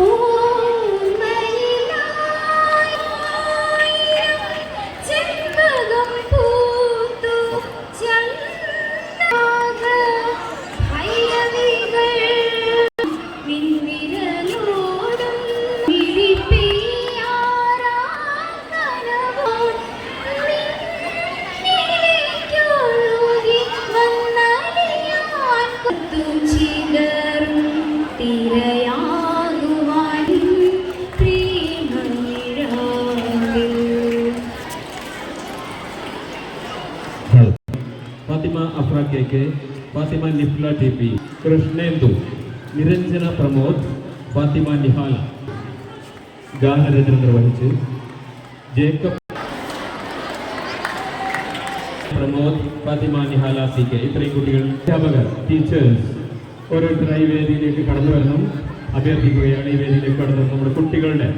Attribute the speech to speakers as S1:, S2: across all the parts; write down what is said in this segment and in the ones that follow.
S1: Ooh.
S2: Fathima Afra K K Fathima Nifla T P Krishnendu Niranjana Pramod Fathima Nihala ഗാനരചന നിർവഹിച്ച് Jacob Pramod Fathima Nihala C K. ഇത്രയും കുട്ടികൾ അധ്യാപകർ teachers ഓരോരുത്തരായി വേദിയിലേക്ക് കടന്നു വരണം. അഭ്യർത്ഥിക്കുകയാണ് ഈ വേദിയിലേക്ക് കടന്നു നമ്മുടെ കുട്ടികളുടെ.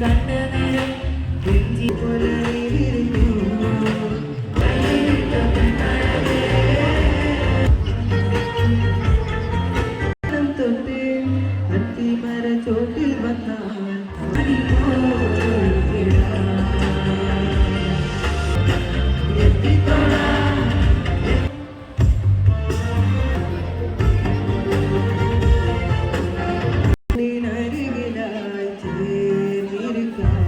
S1: கண்டனிடம் வெஞ்சி புலரிலிருக்கும் தொட்டு அத்தி மர சோட்டில் வந்தான்